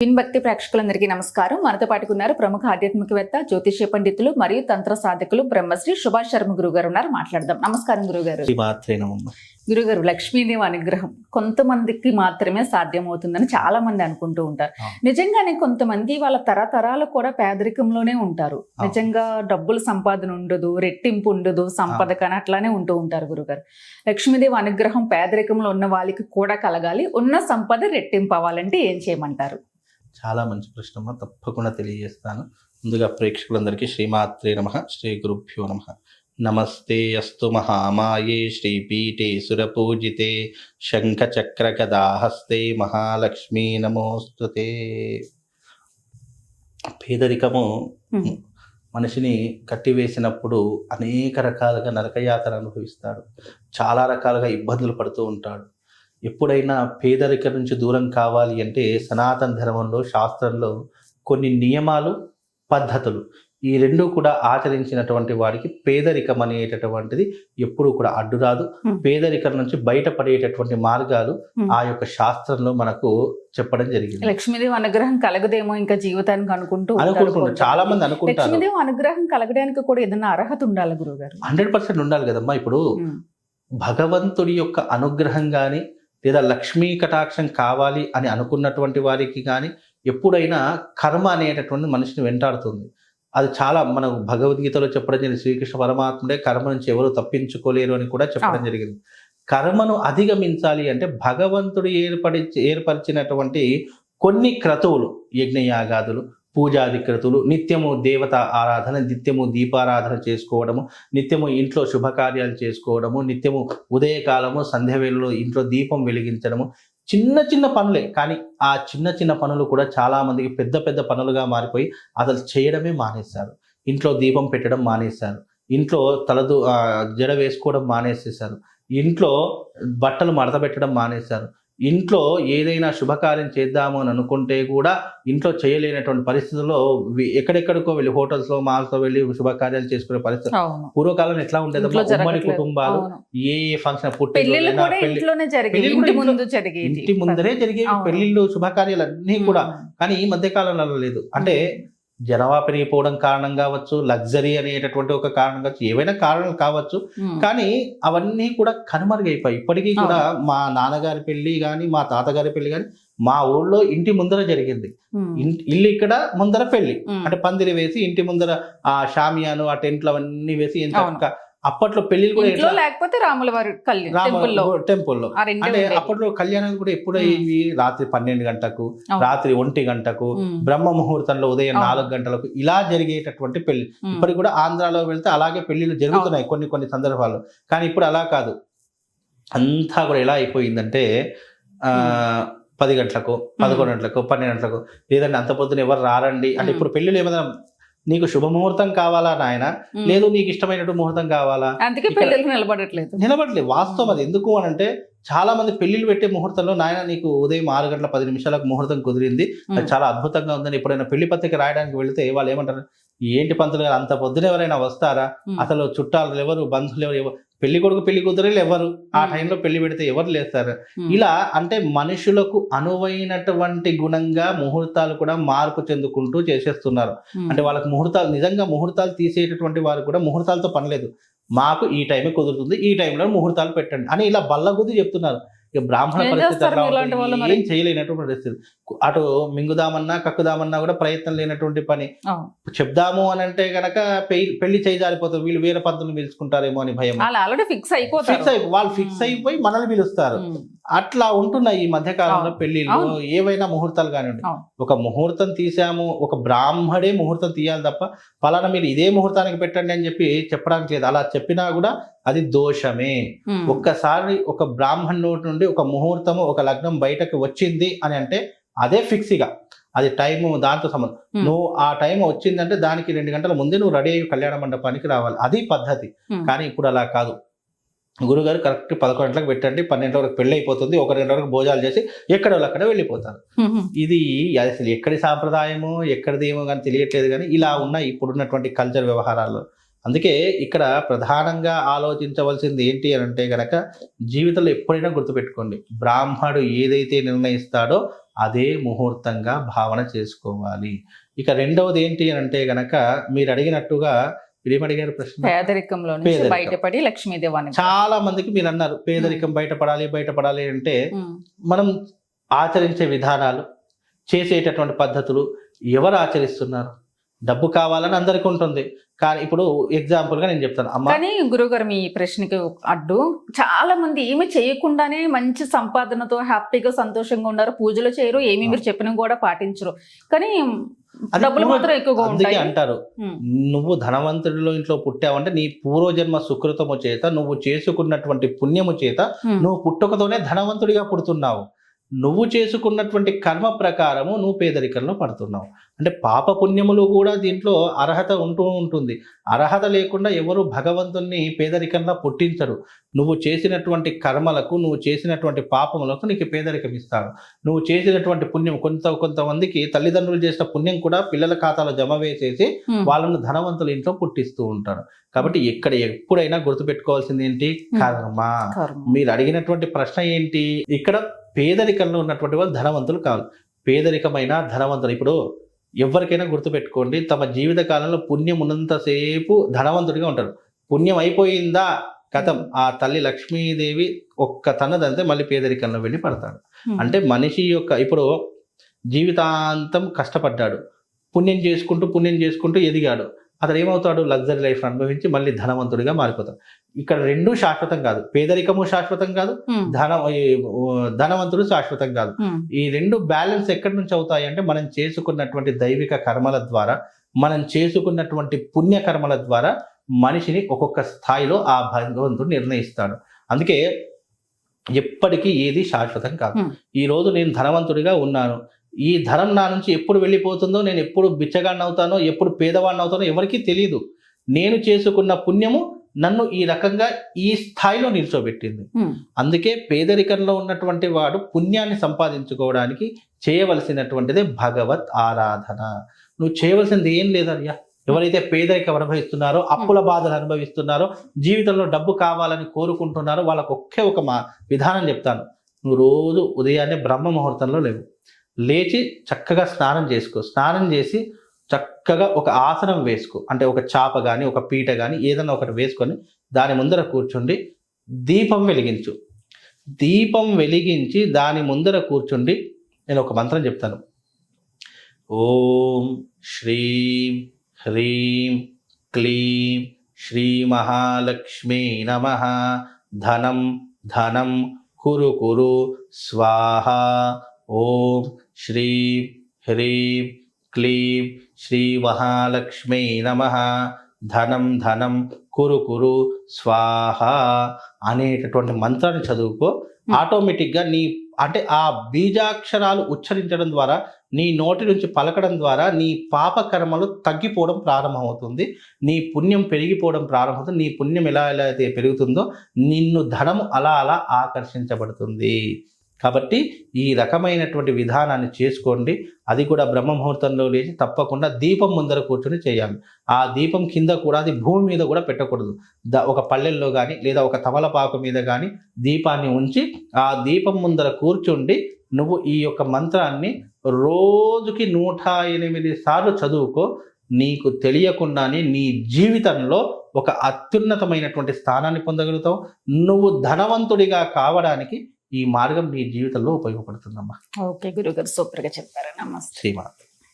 విన్భక్తి ప్రేక్షకులందరికీ నమస్కారం. మనతో పాటుకు ఉన్నారు ప్రముఖ ఆధ్యాత్మికవేత్త జ్యోతిష్య పండితులు మరియు తంత్ర సాధకులు బ్రహ్మశ్రీ సుభాష్ శర్మ గురువు గారు ఉన్నారు. మాట్లాడదాం. నమస్కారం గురుగారు. గురుగారు లక్ష్మీదేవి అనుగ్రహం కొంతమందికి మాత్రమే సాధ్యమవుతుందని చాలా మంది అనుకుంటూ ఉంటారు. నిజంగానే కొంతమంది వాళ్ళ తరతరాలు కూడా పేదరికంలోనే ఉంటారు. నిజంగా డబ్బుల సంపాదన ఉండదు రెట్టింపు ఉండదు సంపద కానీ అట్లానే ఉంటూ ఉంటారు గురుగారు. లక్ష్మీదేవి అనుగ్రహం పేదరికంలో ఉన్న వాళ్ళకి కూడా కలగాలి. ఉన్న సంపద రెట్టింపు అవ్వాలంటే ఏం చేయమంటారు? చాలా మంచి ప్రశ్న అమ్మ. తప్పకుండా తెలియజేస్తాను. ముందుగా ప్రేక్షకులందరికీ శ్రీమాత్రే నమ. శ్రీ గురుభ్యో నమ. నమస్తే అస్తు మహామాయే శ్రీపీఠే సురపూజితే. శంఖచక్ర గదాహస్తే మహాలక్ష్మీ నమోస్తుతే. పేదరికము. మనిషిని కట్టివేసినప్పుడు అనేక రకాలుగా నరకయాతన అనుభవిస్తాడు. చాలా రకాలుగా ఇబ్బందులు పడుతూ ఉంటాడు. ఎప్పుడైనా పేదరికం నుంచి దూరం కావాలి అంటే సనాతన ధర్మంలో శాస్త్రంలో కొన్ని నియమాలు పద్ధతులు. ఈ రెండు కూడా ఆచరించినటువంటి వాడికి పేదరికం అనేటటువంటిది ఎప్పుడూ కూడా అడ్డురాదు Hmm. పేదరికం నుంచి బయటపడేటటువంటి మార్గాలు. ఆ యొక్క శాస్త్రంలో మనకు చెప్పడం జరిగింది. లక్ష్మీదేవి అనుగ్రహం కలగదేమో ఇంకా జీవితానికి అనుకుంటూ అనుకుంటున్నారు కొంతమంది. చాలా మంది అనుకుంటారు. లక్ష్మీదేవి అనుగ్రహం కలగడానికి కూడా ఏదైనా అర్హత ఉండాలి గురుగారు హండ్రెడ్ పర్సెంట్ ఉండాలి కదమ్మా ఇప్పుడు భగవంతుడి యొక్క అనుగ్రహం కానీ లేదా లక్ష్మీ కటాక్షం కావాలి అని అనుకున్నటువంటి వారికి కానీ ఎప్పుడైనా కర్మ అనేటటువంటి మనిషిని వెంటాడుతుంది. అది చాలా మన భగవద్గీతలో చెప్పడం జరిగింది. శ్రీకృష్ణ పరమాత్ముడే కర్మ నుంచి ఎవరు తప్పించుకోలేరు అని కూడా చెప్పడం. జరిగింది. కర్మను అధిగమించాలి అంటే భగవంతుడు ఏర్పడి ఏర్పరిచినటువంటి కొన్ని క్రతువులు యజ్ఞయాగాదులు పూజాది నిత్యము దేవత ఆరాధన నిత్యము దీపారాధన చేసుకోవడము నిత్యము ఇంట్లో శుభకార్యాలు చేసుకోవడము నిత్యము ఉదయకాలము సంధ్య వేళలో ఇంట్లో దీపం వెలిగించడము చిన్న చిన్న పనులే. కానీ ఆ చిన్న చిన్న పనులు కూడా చాలామందికి పెద్ద పెద్ద పనులుగా మారిపోయి అసలు చేయడమే మానేశారు. ఇంట్లో దీపం పెట్టడం మానేశారు. ఇంట్లో తలదు జడ వేసుకోవడం మానేసేశారు. ఇంట్లో బట్టలు మడత పెట్టడం మానేశారు. ఇంట్లో ఏదైనా శుభకార్యం చేద్దాము అని అనుకుంటే కూడా ఇంట్లో చేయలేనటువంటి పరిస్థితుల్లో ఎక్కడెక్కడికో వెళ్ళి హోటల్స్లో మాల్స్లో వెళ్ళి శుభకార్యాలు చేసుకునే పరిస్థితి. పూర్వకాలం ఎట్లా ఉండేదమ్మా? ఉమ్మడి. కుటుంబాలు. ఏ ఫంక్షన్ ఇంటి ముందరే అవును. పెళ్ళిళ్ళు శుభకార్యాలు అన్నీ కూడా కానీ ఈ మధ్య కాలంలో లేదు. అంటే జనాభా పెరిగిపోవడం కారణం కావచ్చు లగ్జరీ అనేటటువంటి ఒక కారణం కావచ్చు ఏవైనా కారణాలు కావచ్చు. కానీ అవన్నీ కూడా కనుమరుగైపోయి ఇప్పటికీ కూడా మా నాన్నగారి పెళ్ళి కానీ మా తాతగారి పెళ్ళి కానీ మా ఊళ్ళో ఇంటి ముందర జరిగింది. ఇల్లు ఇక్కడ ముందర పెళ్ళి. అంటే పందిరి వేసి ఇంటి ముందర ఆ షామియాను ఆ టెంట్లు అవన్నీ వేసి ఎంత అప్పట్లో పెళ్ళిళ్ళు కూడా లేకపోతే రాముల వారి కళ్యాణ్ టెంపుల్లో అంటే. అప్పట్లో కళ్యాణాలు కూడా ఎప్పుడు. అయ్యేవి రాత్రి పన్నెండు అవును. రాత్రి ఒంటి గంటకు. బ్రహ్మ ముహూర్తంలో ఉదయం. నాలుగు గంటలకు ఇలా జరిగేటటువంటి పెళ్ళి. ఇప్పటికి కూడా ఆంధ్రాలో వెళ్తే అలాగే పెళ్ళిళ్ళు జరుగుతున్నాయి కొన్ని కొన్ని సందర్భాల్లో కానీ ఇప్పుడు అలా కాదు అంతా కూడా ఎలా అయిపోయిందంటే ఆ పది గంటలకు పదకొండు గంటలకు పన్నెండు గంటలకు లేదంటే అంత పొద్దున ఎవరు రారండి అంటే. ఇప్పుడు పెళ్ళిళ్ళు ఏమైనా నీకు శుభముహూర్తం కావాలా నాయన. లేదు నీకు ఇష్టమైనటువంటి ముహూర్తం కావాలా? అందుకే పెళ్ళిళ్ళకి నిలబడట్లేదు. నిలబడలేదు. వాస్తవం అది. ఎందుకు అని అంటే చాలా మంది పెళ్ళిళ్ళు పెట్టే ముహూర్తంలో నాయన నీకు ఉదయం ఆరు గంటల పది నిమిషాలకు ముహూర్తం కుదిరింది. అది. చాలా అద్భుతంగా ఉందని ఎప్పుడైనా పెళ్ళి పత్రిక రాయడానికి వెళితే వాళ్ళు ఏమంటారు? ఏంటి పంతులు గారు అంత పొద్దున ఎవరైనా వస్తారా. అసలు చుట్టాలు ఎవరు? బంధువులు ఎవరు? పెళ్ళి కొడుకు పెళ్ళి కూతురు ఎవరు ఆ. టైంలో పెళ్ళి పెడితే ఎవరు లేస్తారు. ఇలా అంటే మనుషులకు అనువైనటువంటి గుణంగా ముహూర్తాలు కూడా మార్పు చెందుకుంటూ చేసేస్తున్నారు. అంటే వాళ్ళకి ముహూర్తాలు నిజంగా ముహూర్తాలు తీసేటటువంటి వారు కూడా ముహూర్తాలతో పని లేదు మాకు ఈ టైమే కుదురుతుంది ఈ టైంలో ముహూర్తాలు పెట్టండి అని ఇలా బల్లగుద్ది చెప్తున్నారు ఇక బ్రాహ్మణ పరిస్థితి? ఏం చేయలేనటువంటి పరిస్థితి అటు మింగుదామన్నా కక్కుదామన్నా కూడా ప్రయత్నం లేనటువంటి పని. చెప్దాము అని అంటే గనక పెళ్ళి పెళ్ళి చేయి జారిపోతుంది వీళ్ళు వేరే పంతులు పిలుచుకుంటారేమో అని భయం ఆల్రెడీ ఫిక్స్ అయిపోతారు ఫిక్స్ అయిపో వాళ్ళు ఫిక్స్ ఉమ్. అయిపోయి మనల్ని పిలుస్తారు ఉమ్. అట్లా ఉంటున్నాయి ఈ మధ్య కాలంలో. పెళ్ళిళ్ళు. ఏవైనా ముహూర్తాలు కానివ్వండి. ఒక ముహూర్తం తీసాము ఒక బ్రాహ్మడే ముహూర్తం తీయాలి తప్ప పలానా మీరు ఇదే ముహూర్తానికి పెట్టండి అని చెప్పి చెప్పడానికి లేదు అలా చెప్పినా కూడా అది దోషమే. ఒక్కసారి ఒక బ్రాహ్మణ్ నోటి నుండి ఒక ముహూర్తము ఒక లగ్నం బయటకు వచ్చింది అని అంటే అదే ఫిక్స్ ఇక అది టైము దాంతో సంబంధం. నువ్వు ఆ టైం వచ్చిందంటే దానికి రెండు గంటల ముందే నువ్వు రెడీ అయ్యి కళ్యాణ మండపానికి రావాలి అది పద్ధతి. కానీ ఇప్పుడు అలా కాదు గురుగారు కరెక్ట్ పదకొండు గంటలకు పెట్టండి పన్నెండు వరకు పెళ్ళి అయిపోతుంది ఒక రెండు వరకు భోజనాలు చేసి ఎక్కడ వాళ్ళు అక్కడ వెళ్ళిపోతారు. ఇది అసలు ఎక్కడి సాంప్రదాయమో ఎక్కడిది ఏమో కానీ తెలియట్లేదు కానీ ఇలా ఉన్న ఇప్పుడున్నటువంటి కల్చర్ వ్యవహారాల్లో అందుకే ఇక్కడ ప్రధానంగా ఆలోచించవలసింది ఏంటి అని అంటే గనక జీవితంలో ఎప్పుడైనా గుర్తుపెట్టుకోండి బ్రాహ్మడు ఏదైతే నిర్ణయిస్తాడో అదే ముహూర్తంగా భావన చేసుకోవాలి ఇక రెండవది ఏంటి అని అంటే గనక మీరు అడిగినట్టుగా ప్రశ్న పేదరికంలో. బయటపడి లక్ష్మీదేవి అనుగ్రహం. చాలా మందికి మీరు అన్నారు పేదరికం బయటపడాలి బయటపడాలి అంటే మనం ఆచరించే విధానాలు చేసేటటువంటి పద్ధతులు ఎవరు ఆచరిస్తున్నారు డబ్బు కావాలని అందరికీ ఉంటుంది. కానీ ఇప్పుడు example గా నేను చెప్తాను. అమ్మ కానీ గురుగారు మీ ప్రశ్నకి అడ్డు. చాలా మంది ఏమి చేయకుండానే మంచి సంపాదనతో హ్యాపీగా సంతోషంగా ఉన్నారు. పూజలు చేయరు ఏమి మీరు చెప్పిన కూడా పాటించరు. కానీ డబ్బులు మాత్రం ఎక్కువగా అందుకే ఉంటాయి. అంటారు. నువ్వు ధనవంతుడిలో ఇంట్లో పుట్టావంటే నీ పూర్వజన్మ సుకృతము చేత నువ్వు చేసుకున్నటువంటి పుణ్యము చేత నువ్వు పుట్టుకతోనే ధనవంతుడిగా పుడుతున్నావు. నువ్వు చేసుకున్నటువంటి కర్మ ప్రకారము నువ్వు పేదరికంలో పడుతున్నావు. అంటే పాప పుణ్యములు కూడా దీంట్లో అర్హత ఉంటూ ఉంటుంది. అర్హత లేకుండా ఎవరు భగవంతుణ్ణి పేదరికంలో పుట్టించరు. నువ్వు చేసినటువంటి కర్మలకు నువ్వు చేసినటువంటి పాపములకు నీకు పేదరికం ఇస్తాడు నువ్వు చేసినటువంటి పుణ్యం కొంత కొంతమందికి తల్లిదండ్రులు చేసిన పుణ్యం కూడా పిల్లల ఖాతాలో జమ వేసేసి వాళ్ళను ధనవంతుల ఇంట్లో పుట్టిస్తూ ఉంటారు. కాబట్టి ఇక్కడ ఎప్పుడైనా గుర్తుపెట్టుకోవాల్సింది ఏంటి? కర్మ. మీరు అడిగినటువంటి ప్రశ్న ఏంటి? ఇక్కడ పేదరికంలో ఉన్నటువంటి వాళ్ళు ధనవంతులు కాదు. పేదరికమైన ధనవంతులు. ఇప్పుడు ఎవరికైనా గుర్తుపెట్టుకోండి తమ జీవిత కాలంలో పుణ్యం ఉన్నంతసేపు ధనవంతుడిగా ఉంటారు. పుణ్యం అయిపోయిందా? కథం. ఆ తల్లి లక్ష్మీదేవి ఒక్క తన్నదంతే మళ్ళీ పేదరికంలో వెళ్ళి పడతాడు. అంటే మనిషి యొక్క ఇప్పుడు జీవితాంతం కష్టపడ్డాడు. పుణ్యం చేసుకుంటూ పుణ్యం చేసుకుంటూ ఎదిగాడు. అతను ఏమవుతాడు? లగ్జరీ లైఫ్ అనుభవించి మళ్ళీ ధనవంతుడిగా మారిపోతాడు. ఇక్కడ రెండూ శాశ్వతం కాదు. పేదరికము శాశ్వతం కాదు. ధన ధనవంతుడు శాశ్వతం కాదు. ఈ రెండు బ్యాలెన్స్ ఎక్కడి నుంచి అవుతాయి అంటే మనం చేసుకున్నటువంటి దైవిక కర్మల ద్వారా మనం చేసుకున్నటువంటి పుణ్య కర్మల ద్వారా మనిషిని ఒక్కొక్క స్థాయిలో ఆ భగవంతుడు నిర్ణయిస్తాడు. అందుకే ఎప్పటికీ ఏది శాశ్వతం కాదు. ఈ రోజు నేను ధనవంతుడిగా ఉన్నాను. ఈ ధనం నా నుంచి ఎప్పుడు వెళ్ళిపోతుందో నేను ఎప్పుడు బిచ్చగాడిని అవుతానో ఎప్పుడు పేదవాడిని అవుతానో ఎవరికీ తెలియదు నేను చేసుకున్న పుణ్యము నన్ను ఈ రకంగా ఈ స్థాయిలో నిల్చోబెట్టింది. అందుకే పేదరికంలో ఉన్నటువంటి వాడు పుణ్యాన్ని సంపాదించుకోవడానికి చేయవలసినటువంటిదే భగవత్ ఆరాధన. నువ్వు చేయవలసింది ఏం లేదయ్యా ఎవరైతే పేదరికం అనుభవిస్తున్నారో అప్పుల బాధలు అనుభవిస్తున్నారో జీవితంలో డబ్బు కావాలని కోరుకుంటున్నారో వాళ్ళకు ఒకే ఒక మా విధానం చెప్తాను. నువ్వు రోజు ఉదయాన్నే బ్రహ్మ ముహూర్తంలో లేవు. లేచి చక్కగా స్నానం చేసుకో. స్నానం చేసి చక్కగా ఒక ఆసనం వేసుకో. అంటే ఒక చాప కానీ ఒక పీట కానీ ఏదైనా ఒకటి వేసుకొని దాని ముందర కూర్చుండి దీపం వెలిగించు. దీపం వెలిగించి దాని ముందర కూర్చుండి నేను ఒక మంత్రం చెప్తాను. ఓం శ్రీం హ్రీం క్లీం శ్రీ మహాలక్ష్మీ నమ. ధనం ధనం కురు కురు స్వాహ. ఓం శ్రీం హ్రీం క్లీం శ్రీ మహాలక్ష్మీ నమ ధనం ధనం కురు కురు స్వాహ అనేటటువంటి మంత్రాన్ని చదువుకో. ఆటోమేటిక్గా నీ అంటే ఆ బీజాక్షరాలు ఉచ్చరించడం ద్వారా నీ నోటి నుంచి పలకడం ద్వారా నీ పాప కర్మలు తగ్గిపోవడం ప్రారంభమవుతుంది. నీ పుణ్యం పెరిగిపోవడం ప్రారంభమవుతుంది. నీ పుణ్యం ఎలా ఎలా అయితే పెరుగుతుందో నిన్ను ధనము అలా అలా ఆకర్షించబడుతుంది. కాబట్టి ఈ రకమైనటువంటి విధానాన్ని చేసుకోండి. అది కూడా బ్రహ్మ ముహూర్తంలో లేచి తప్పకుండా దీపం ముందర కూర్చొని చేయాలి. ఆ దీపం కింద కూడా అది భూమి మీద కూడా పెట్టకూడదు. ద ఒక పల్లెల్లో కానీ లేదా ఒక తమలపాకు మీద కానీ దీపాన్ని ఉంచి ఆ దీపం ముందర కూర్చుండి. నువ్వు ఈ యొక్క మంత్రాన్ని రోజుకి నూట ఎనిమిది సార్లు చదువుకో. నీకు తెలియకుండానే నీ జీవితంలో ఒక అత్యున్నతమైనటువంటి స్థానాన్ని పొందగలుగుతావు. నువ్వు ధనవంతుడిగా కావడానికి ఈ మార్గం నీ జీవితంలో ఉపయోగపడుతుందమ్మా. ఓకే గురుగారు సూపర్గా చెప్పారు. నమస్తే. శ్రీమాత